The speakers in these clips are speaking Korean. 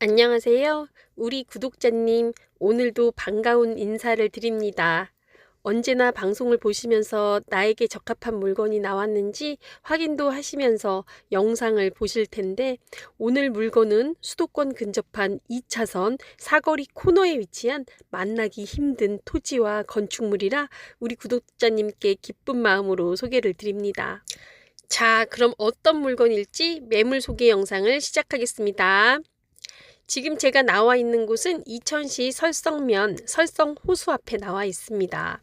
안녕하세요. 우리 구독자님, 오늘도 반가운 인사를 드립니다. 언제나 방송을 보시면서 나에게 적합한 물건이 나왔는지 확인도 하시면서 영상을 보실 텐데, 오늘 물건은 수도권 근접한 2차선 사거리 코너에 위치한 만나기 힘든 토지와 건축물이라 우리 구독자님께 기쁜 마음으로 소개를 드립니다. 자, 그럼 어떤 물건일지 매물 소개 영상을 시작하겠습니다. 지금 제가 나와 있는 곳은 이천시 설성면 설성 호수 앞에 나와 있습니다.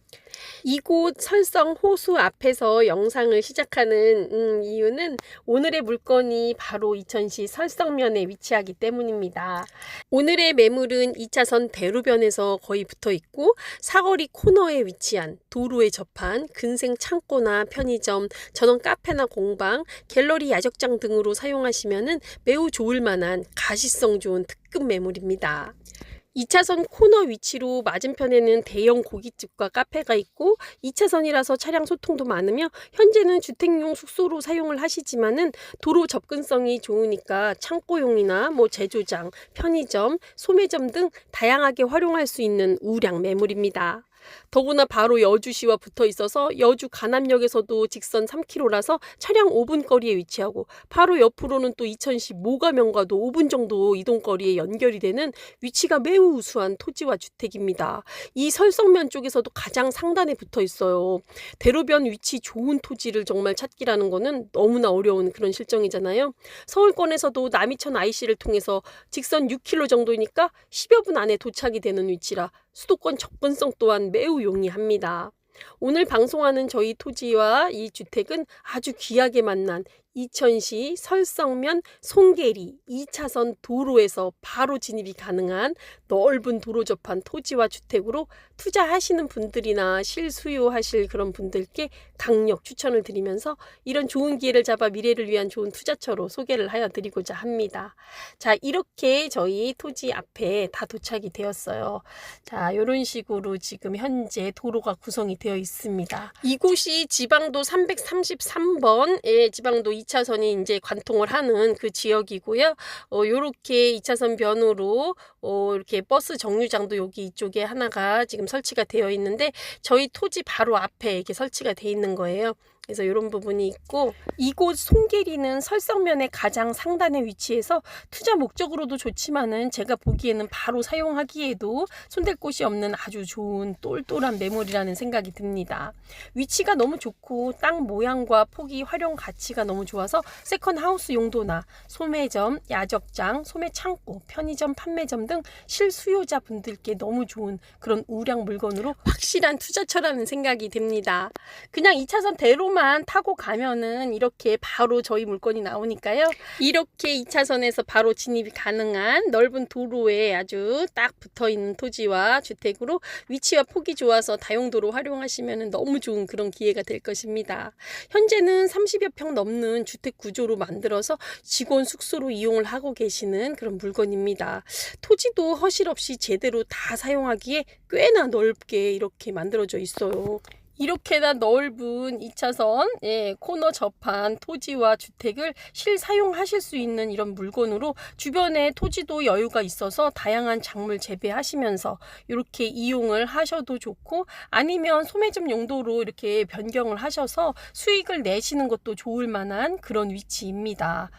이곳 설성 호수 앞에서 영상을 시작하는 음, 이유는 오늘의 물건이 바로 이천시 설성면에 위치하기 때문입니다. 오늘의 매물은 2차선 대로변에서 거의 붙어 있고 사거리 코너에 위치한 도로에 접한 근생 창고나 편의점, 전원 카페나 공방, 갤러리 야적장 등으로 사용하시면 매우 좋을 만한 가시성 좋은 특급 매물입니다. 2차선 코너 위치로 맞은편에는 대형 고깃집과 카페가 있고 2차선이라서 차량 소통도 많으며 현재는 주택용 숙소로 사용을 하시지만은 도로 접근성이 좋으니까 창고용이나 뭐 제조장, 편의점, 소매점 등 다양하게 활용할 수 있는 우량 매물입니다. 더구나 바로 여주시와 붙어 있어서 여주 간암역에서도 직선 3km라서 차량 5분 거리에 위치하고 바로 옆으로는 또 이천시 모가면과도 5분 정도 이동 거리에 연결이 되는 위치가 매우 우수한 토지와 주택입니다. 이 설성면 쪽에서도 가장 상단에 붙어 있어요. 대로변 위치 좋은 토지를 정말 찾기라는 거는 너무나 어려운 그런 실정이잖아요. 서울권에서도 남이천 IC를 통해서 직선 6km 정도니까 10여 분 안에 도착이 되는 위치라 수도권 접근성 또한 매우 용이합니다. 오늘 방송하는 저희 토지와 이 주택은 아주 귀하게 만난 이천시 설성면 송계리 2차선 도로에서 바로 진입이 가능한 넓은 도로 접한 토지와 주택으로 투자하시는 분들이나 실수요하실 그런 분들께 강력 추천을 드리면서 이런 좋은 기회를 잡아 미래를 위한 좋은 투자처로 소개를 하여 드리고자 합니다. 자, 이렇게 저희 토지 앞에 다 도착이 되었어요. 자, 이런 식으로 지금 현재 도로가 구성이 되어 있습니다. 이곳이 지방도 333번의 지방도 2차선이 이제 관통을 하는 그 지역이고요. 어, 요렇게 2차선 변으로 어, 이렇게 버스 정류장도 여기 이쪽에 하나가 지금 설치가 되어 있는데 저희 토지 바로 앞에 이렇게 설치가 되어 있는 거예요. 그래서 이런 부분이 있고 이곳 송계리는 설성면의 가장 상단에 위치해서 투자 목적으로도 좋지만은 제가 보기에는 바로 사용하기에도 손댈 곳이 없는 아주 좋은 똘똘한 매물이라는 생각이 듭니다. 위치가 너무 좋고 땅 모양과 폭이 활용 가치가 너무 좋아서 세컨 하우스 용도나 소매점, 야적장, 소매 창고, 편의점, 판매점 등 실수요자 분들께 너무 좋은 그런 우량 물건으로 확실한 투자처라는 생각이 듭니다. 그냥 2차선 대로 차로만 타고 가면은 이렇게 바로 저희 물건이 나오니까요. 이렇게 2차선에서 바로 진입이 가능한 넓은 도로에 아주 딱 붙어 있는 토지와 주택으로 위치와 폭이 좋아서 다용도로 활용하시면 너무 좋은 그런 기회가 될 것입니다. 현재는 30여 평 넘는 주택 구조로 만들어서 직원 숙소로 이용을 하고 계시는 그런 물건입니다. 토지도 허실 없이 제대로 다 사용하기에 꽤나 넓게 이렇게 만들어져 있어요. 이렇게나 넓은 2차선 예, 코너 접한 토지와 주택을 실사용하실 수 있는 이런 물건으로 주변에 토지도 여유가 있어서 다양한 작물 재배하시면서 이렇게 이용을 하셔도 좋고 아니면 소매점 용도로 이렇게 변경을 하셔서 수익을 내시는 것도 좋을 만한 그런 위치입니다.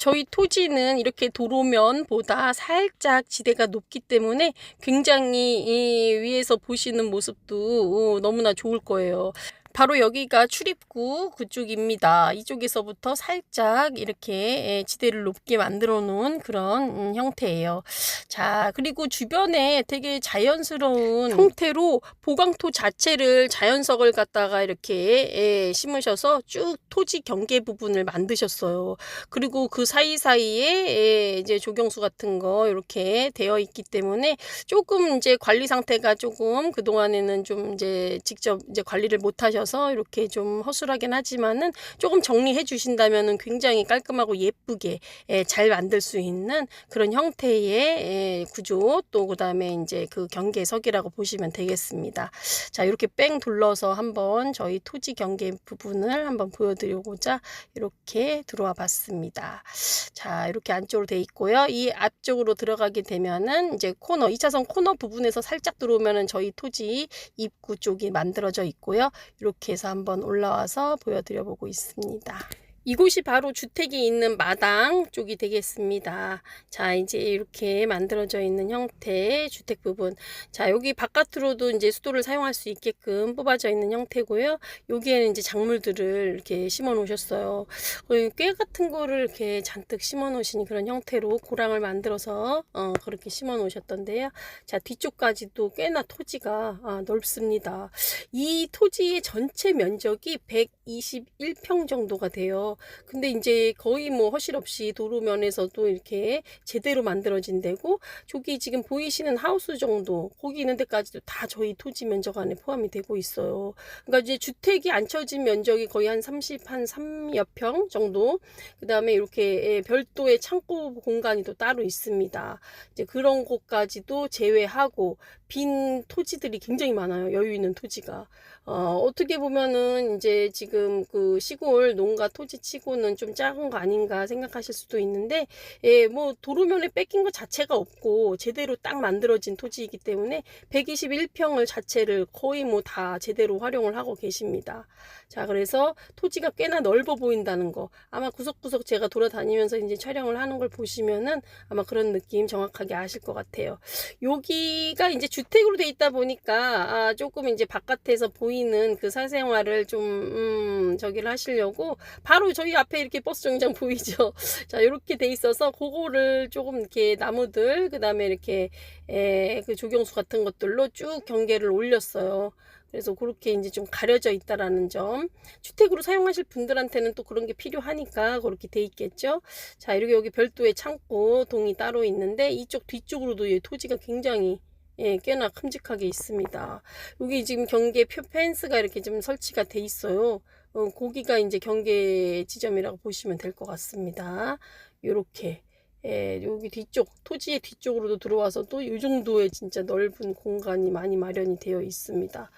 저희 토지는 이렇게 도로면보다 살짝 지대가 높기 때문에 굉장히 위에서 보시는 모습도 어, 너무나 좋을 거예요. 바로 여기가 출입구 그쪽입니다. 이쪽에서부터 살짝 이렇게 예, 지대를 높게 만들어 놓은 그런 음, 형태예요. 자, 그리고 주변에 되게 자연스러운 형태로 보강토 자체를 자연석을 갖다가 이렇게 예, 심으셔서 쭉 토지 경계 부분을 만드셨어요. 그리고 그 사이사이에 예, 이제 조경수 같은 거 이렇게 되어 있기 때문에 조금 이제 관리 상태가 조금 그동안에는 좀 이제 직접 이제 관리를 못 하셔 계셔서 이렇게 좀 허술하긴 하지만은 조금 정리해 주신다면은 굉장히 깔끔하고 예쁘게 예, 잘 만들 수 있는 그런 형태의 예, 구조 또 그다음에 이제 그 경계석이라고 보시면 되겠습니다. 자, 이렇게 뺑 둘러서 한번 저희 토지 경계 부분을 한번 보여드리고자 이렇게 들어와 봤습니다. 자, 이렇게 안쪽으로 돼 있고요. 이 앞쪽으로 들어가게 되면은 이제 코너, 2차선 코너 부분에서 살짝 들어오면은 저희 토지 입구 쪽이 만들어져 있고요. 이렇게 해서 한번 올라와서 보여드려 보고 있습니다. 이곳이 바로 주택이 있는 마당 쪽이 되겠습니다. 자, 이제 이렇게 만들어져 있는 형태의 주택 부분. 자, 여기 바깥으로도 이제 수도를 사용할 수 있게끔 뽑아져 있는 형태고요. 여기에는 이제 작물들을 이렇게 심어 놓으셨어요. 어, 꽤 같은 거를 이렇게 잔뜩 심어 놓으신 그런 형태로 고랑을 만들어서 어, 그렇게 심어 놓으셨던데요. 자, 뒤쪽까지도 꽤나 토지가 아, 넓습니다. 이 토지의 전체 면적이 121평 정도가 돼요. 근데 이제 거의 뭐 허실 없이 도로면에서도 이렇게 제대로 만들어진 데고 저기 지금 보이시는 하우스 정도 거기 있는 데까지도 다 저희 토지 면적 안에 포함이 되고 있어요. 그러니까 이제 주택이 앉혀진 면적이 거의 한 30, 한 3여 평 정도. 그 다음에 이렇게 예, 별도의 창고 공간이 또 따로 있습니다. 이제 그런 곳까지도 제외하고 빈 토지들이 굉장히 많아요. 여유 있는 토지가. 어, 어떻게 보면은 이제 지금 그 시골 농가 토지 치고는 좀 작은 거 아닌가 생각하실 수도 있는데, 예, 뭐 도로면에 뺏긴 것 자체가 없고 제대로 딱 만들어진 토지이기 때문에 121평을 자체를 거의 뭐 다 제대로 활용을 하고 계십니다. 자, 그래서 토지가 꽤나 넓어 보인다는 거. 아마 구석구석 제가 돌아다니면서 이제 촬영을 하는 걸 보시면은 아마 그런 느낌 정확하게 아실 것 같아요. 여기가 이제 주택으로 돼 있다 보니까 아, 조금 이제 바깥에서 보이는 그 사생활을 좀 음, 저기를 하시려고 바로 저희 앞에 이렇게 버스 정류장 보이죠. 자, 이렇게 돼 있어서 그거를 조금 이렇게 나무들 그다음에 이렇게 에, 그 조경수 같은 것들로 쭉 경계를 올렸어요. 그래서 그렇게 이제 좀 가려져 있다라는 점. 주택으로 사용하실 분들한테는 또 그런 게 필요하니까 그렇게 돼 있겠죠. 자, 이렇게 여기 별도의 창고 동이 따로 있는데 이쪽 뒤쪽으로도 이 토지가 굉장히 예, 꽤나 큼직하게 있습니다. 여기 지금 경계 표 펜스가 이렇게 좀 설치가 돼 있어요. 어, 거기가 이제 경계 지점이라고 보시면 될 것 같습니다. 요렇게. 예, 여기 뒤쪽, 토지의 뒤쪽으로도 들어와서 또 이 정도의 진짜 넓은 공간이 많이 마련이 되어 있습니다.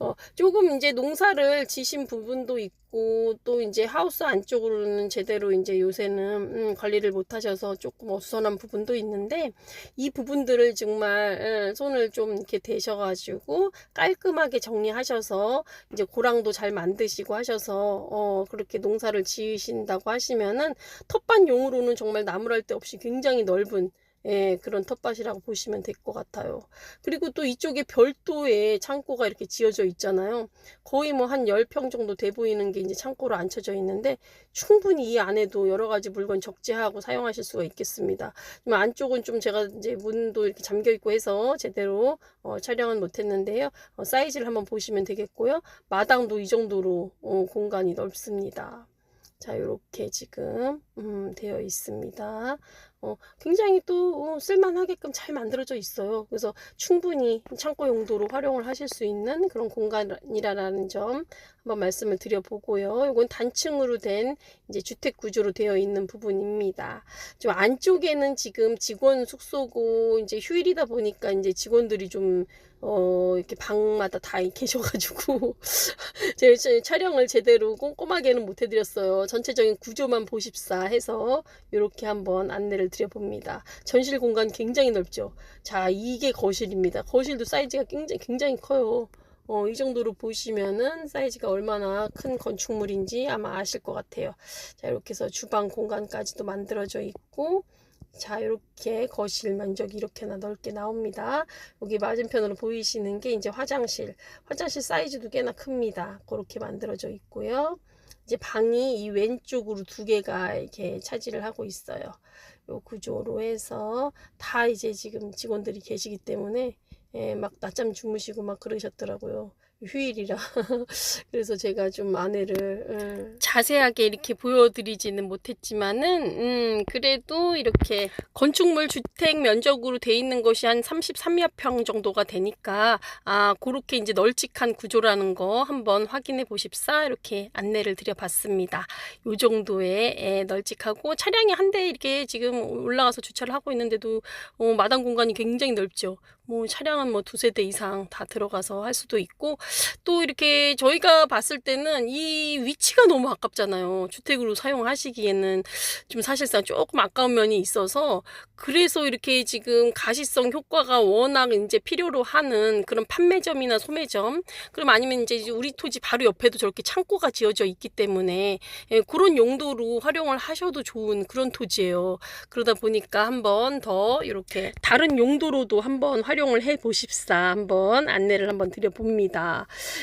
어, 조금 이제 농사를 지신 부분도 있고, 또 이제 하우스 안쪽으로는 제대로 이제 요새는 음, 관리를 못 하셔서 조금 어수선한 부분도 있는데, 이 부분들을 정말 예, 손을 좀 이렇게 대셔 가지고 깔끔하게 정리하셔서 이제 고랑도 잘 만드시고 하셔서 어, 그렇게 농사를 지으신다고 하시면은 텃밭용으로는 정말 나무랄 데 없이 굉장히 넓은 예, 그런 텃밭이라고 보시면 될 것 같아요. 그리고 또 이쪽에 별도의 창고가 이렇게 지어져 있잖아요. 거의 뭐 한 10평 정도 돼 보이는 게 이제 창고로 앉혀져 있는데 충분히 이 안에도 여러 가지 물건 적재하고 사용하실 수가 있겠습니다. 좀 안쪽은 좀 제가 이제 문도 이렇게 잠겨 있고 해서 제대로 어, 촬영은 못 했는데요. 어, 사이즈를 한번 보시면 되겠고요. 마당도 이 정도로 어, 공간이 넓습니다. 자, 이렇게 지금 음, 되어 있습니다. 어, 굉장히 또 어, 쓸만하게끔 잘 만들어져 있어요. 그래서 충분히 창고 용도로 활용을 하실 수 있는 그런 공간이라는 점 한번 말씀을 드려보고요. 이건 단층으로 된 이제 주택 구조로 되어 있는 부분입니다. 좀 안쪽에는 지금 직원 숙소고 이제 휴일이다 보니까 이제 직원들이 좀 어, 이렇게 방마다 다 계셔가지고, 제 촬영을 제대로 꼼꼼하게는 못 해드렸어요. 전체적인 구조만 보십사 해서, 이렇게 한번 안내를 드려봅니다. 전실 공간 굉장히 넓죠? 자, 이게 거실입니다. 거실도 사이즈가 굉장히, 굉장히 커요. 어, 이 정도로 보시면은 사이즈가 얼마나 큰 건축물인지 아마 아실 것 같아요. 자, 이렇게 해서 주방 공간까지도 만들어져 있고, 자, 이렇게 거실 면적이 이렇게나 넓게 나옵니다. 여기 맞은편으로 보이시는 게 이제 화장실. 화장실 사이즈도 꽤나 큽니다. 그렇게 만들어져 있고요. 이제 방이 이 왼쪽으로 두 개가 이렇게 차지를 하고 있어요. 요 구조로 해서 다 이제 지금 직원들이 계시기 때문에 예, 막 낮잠 주무시고 막 그러셨더라고요. 휴일이라 그래서 제가 좀 안내를 예. 자세하게 이렇게 보여드리지는 못했지만은 음 그래도 이렇게 건축물 주택 면적으로 돼 있는 것이 한 33여 평 정도가 되니까 아 그렇게 이제 널찍한 구조라는 거 한번 확인해 보십사 이렇게 안내를 드려봤습니다. 요 정도의 예, 널찍하고 차량이 한 대 이렇게 지금 올라가서 주차를 하고 있는데도 어, 마당 공간이 굉장히 넓죠. 뭐 차량은 뭐 두세 대 이상 다 들어가서 할 수도 있고 또 이렇게 저희가 봤을 때는 이 위치가 너무 아깝잖아요. 주택으로 사용하시기에는 좀 사실상 조금 아까운 면이 있어서 그래서 이렇게 지금 가시성 효과가 워낙 이제 필요로 하는 그런 판매점이나 소매점 그럼 아니면 이제 우리 토지 바로 옆에도 저렇게 창고가 지어져 있기 때문에 예, 그런 용도로 활용을 하셔도 좋은 그런 토지예요. 그러다 보니까 한번 더 이렇게 다른 용도로도 한번 활용을 해 보십사 한번 안내를 한번 드려 봅니다.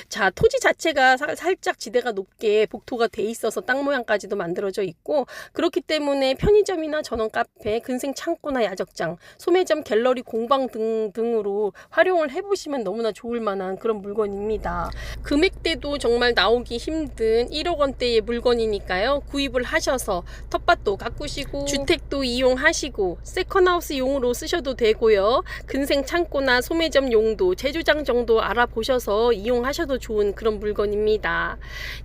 자, 토지 자체가 사- 살짝 지대가 높게 복토가 돼 있어서 땅 모양까지도 만들어져 있고 그렇기 때문에 편의점이나 전원 카페, 근생 창고나 야적장, 소매점, 갤러리, 공방 등 등으로 활용을 해 보시면 너무나 좋을 만한 그런 물건입니다. 금액대도 정말 나오기 힘든 1억 원대의 물건이니까요. 구입을 하셔서 텃밭도 가꾸시고 주택도 이용하시고 세컨하우스 용으로 쓰셔도 되고요. 근생 창고나 소매점 용도, 제조장 정도 알아보셔서 이 용하셔도 좋은 그런 물건입니다.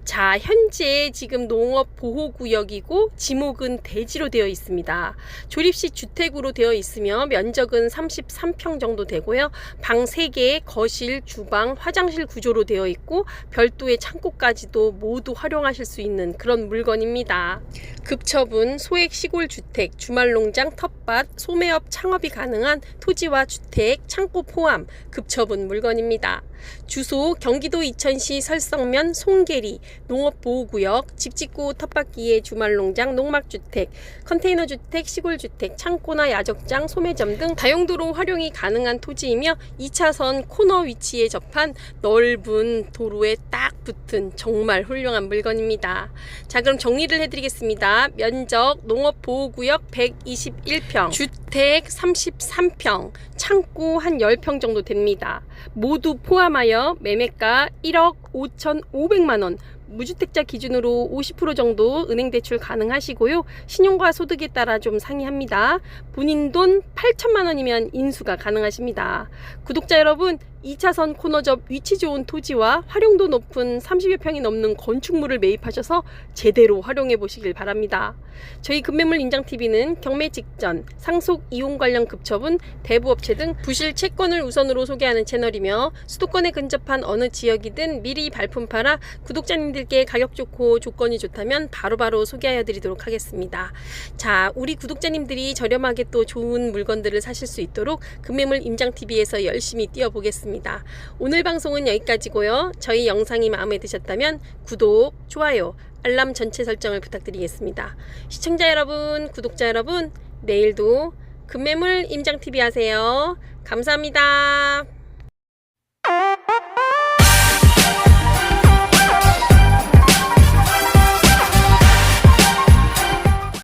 자, 현재 지금 농업 보호구역이고 지목은 대지로 되어 있습니다. 조립식 주택으로 되어 있으며 면적은 33평 정도 되고요. 방 3개, 거실, 주방, 화장실 구조로 되어 있고 별도의 창고까지도 모두 활용하실 수 있는 그런 물건입니다. 급처분, 소액 시골 주택, 주말 농장, 텃밭, 소매업 창업이 가능한 토지와 주택, 창고 포함 급처분 물건입니다. 주소 경기도 이천시 설성면 송계리 농업보호구역 집 짓고 텃밭기에 주말농장 농막주택 컨테이너 주택 시골 주택 창고나 야적장 소매점 등 다용도로 활용이 가능한 토지이며 2차선 코너 위치에 접한 넓은 도로에 딱 붙은 정말 훌륭한 물건입니다. 자 그럼 정리를 해드리겠습니다. 면적 농업보호구역 121평 주택 33평 창고 한 10평 정도 됩니다. 모두 포함하여 매매 가 1억 5,500만 원. 무주택자 기준으로 50% 정도 은행 대출 가능하시고요. 신용과 소득에 따라 좀 상이합니다. 본인 돈 8천만 원이면 인수가 가능하십니다. 구독자 여러분, 2차선 코너접 위치 좋은 토지와 활용도 높은 30여 평이 넘는 건축물을 매입하셔서 제대로 활용해 보시길 바랍니다. 저희 금매물 인장TV는 경매 직전, 상속 이용 관련 급처분, 대부업체 등 부실 채권을 우선으로 소개하는 채널이며 수도권에 근접한 어느 지역이든 미리 발품 팔아 구독자님들께 가격 좋고 조건이 좋다면 바로바로 소개하여 드리도록 하겠습니다. 자, 우리 구독자님들이 저렴하게 또 좋은 물건들을 사실 수 있도록 금매물 임장TV에서 열심히 뛰어보겠 습니다. 오늘 방송은 여기까지고요. 저희 영상이 마음에 드셨다면 구독, 좋아요, 알람 전체 설정을 부탁드리겠습니다. 시청자 여러분, 구독자 여러분, 내일도 금매물 임장TV 하세요. 감사합니다.